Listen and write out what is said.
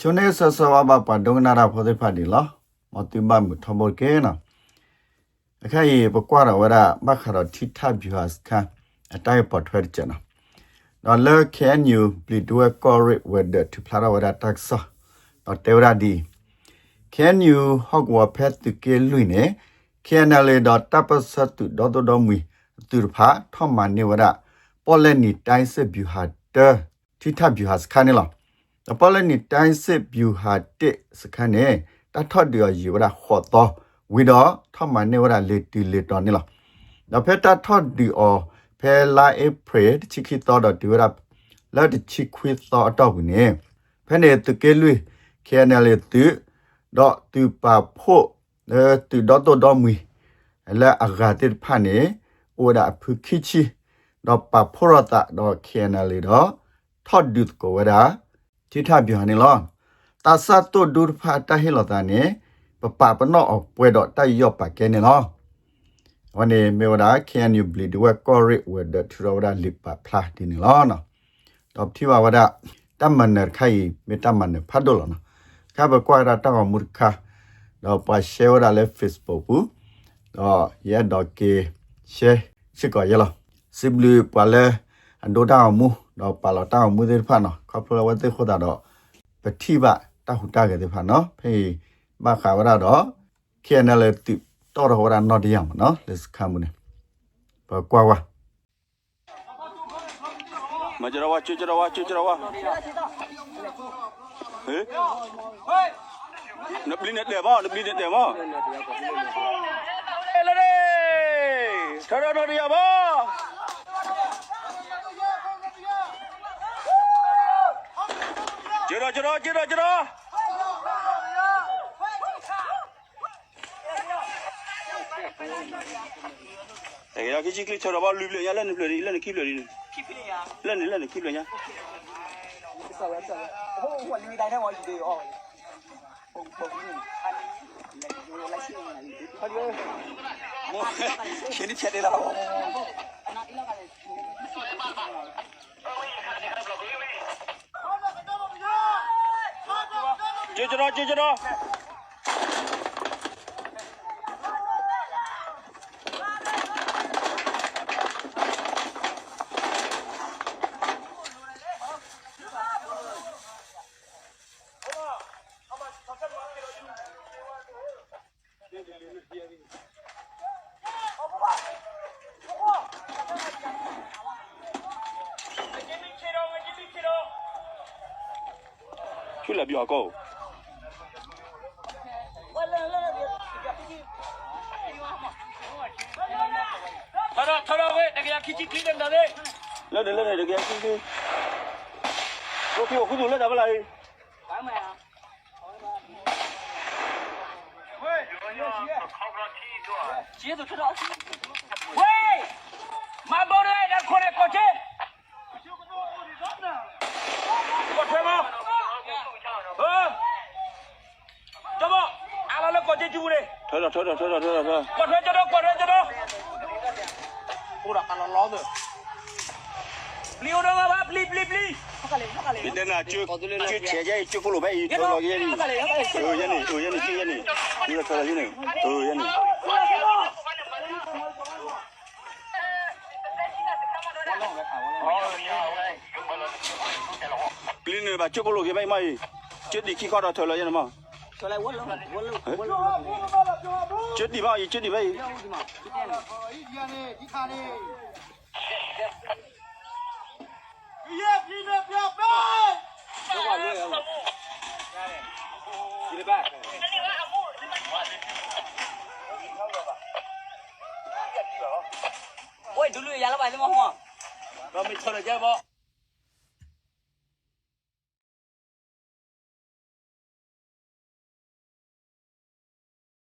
ချုံနေဆဆဝဘပဒုံနာရာဖောတဲ့ဖတ်ဒီလားမတိမမထမောကေနာအခါရေပကွာရဝရမခရတိထဘီဟတ်ခါအတိုင်းပေါ်ထွက်ကြနာနော်လေ can you please do a correct with the to plara wara tax နော်တေဝရဒီ can you hog wa pet to ke lui ne canale.tapasatu.do.mui သူဖာထမနေဝရပေါ်လက်နီတိုင်းစစ်ဗျူဟာတတိထဗျူဟာစခါနေလား တပလနီတိုင်းစစ်ဗျူဟာတစ်စခန်းနဲ့တထော့တရရေဝရခေါ်တော့ဝီတော့ထမန်နေဝရလေတီလေတော်နေလားနောက်ဖက်တထော့ဒီအော်ဖဲလာဧပြီချိခိတော်တော်ဒီဝရလတ်ချိခွေတော်အတော့ဝင်နေဖဲနေတကဲလွေခဲနယ်လေတူတော့တူပါဖို့အဲတူတော့တော့မီလာအဂါတိဖာနေအိုဒါဖုခိချီတော့ပါဖို့ရတာတော့ခဲနယ်လေတော့ထော့ဒုတ်ကိုဝရာ ทิทาบิฮันลอตาซาตุดูพาตาเฮลอตาเนปะปะปะนออปวยดอตายอปะแกเนลอวันนี้เมวดา can you bleed the work or it with the trora lip pa pla ดินลอเนาะตอบที่ว่าวดาตัมมันเนไคเมตัมมันเนพัดดลเนาะคาบกวาราตังอมุรคาดอปาเชวดาเล Facebook ปูดอยะดอเกเชชิกอยะลอสิบลือปาเลอันโดดาอมู တော့ပါလာတာမူတဲ့ဖာနော်ခေါပလဝတ်တဲ့ခတာတော့ပတိဘတဟုတာခဲ့တဲ့ဖာနော်ဖေးမခါဝရတော့ခဲနလေတိတော်တော်ဝရနော်ဒီယမ်နော်လက်စခမှုနေပကွာဝါမကြတော့ဝချွကြတော့ဝချွကြတော့ဝဟေးနပလင်းနဲ့တယ်ဗောနပလင်းနဲ့တယ်ဗောလေလေထော်တော်တော်ရဗောကြ တော့ကြတော့ကြတော့ကြတော့တကယ်ကြီးကြီးကလေးချော်တော့ဗောလူပြရလက်နေပြရလက်နေခိပြရလက်နေလက်နေခိပြရဆောက်ရဆောက်ရဟိုဟိုလူတိုင်းထဲမှာယူသေးရောပုံပုံနေအဲ့ဒီလိုက်ရှိနေတယ်ဟာဒီမောရှင်ဖြတ်တယ်လား ကျေကြတော့ကျေကြတော့ချွလာပြောကော ထရထရဝဲတကယ်ခီချီခီတယ်ဒါလေလက်တယ်လက်တယ်တကယ်ကြီးကြီးကိုပြောခုလက်တယ်ဗလားကျေးဇူးထရဝဲမဘောရဲဒါခေါ်ရကိုချေကိုထွေးမဟမ်တမအား လာကိုချေကျူလေထော်ထော်ထော်ထော်ထော်ထော်ထော်ကိုထွေးကြတော့ကိုထွေးကြတော့ဟိုကကလောလောတယ်ပလီယိုတော့ပါပလီပလီပလီဟုတ်ကလေးဟုတ်ကလေးဒီတဲ့နာကျွတ်ကျွတ်ချေချေကျွတ်ဖို့လို့ပဲတော်တော်ကြီးနေဟိုရနေဟိုရနေကြီးရနေဒီတော့တော်ကြီးနေဟိုရနေပလင်းနေ ပါကျွတ်ဖို့လို့ပဲမိုင်းကျွတ်ဒီခိခေါ်တော့ထော်လာရနေမဆိုလိုက်ဝလုံးဝလုံးဝလုံးကျွတ်ဒီပါကျွတ်ဒီပါဒီမှာဒီတဲ့နေဝဲဒူလူရလာပါလေမဟုတ်တော့မချော်ကြပါ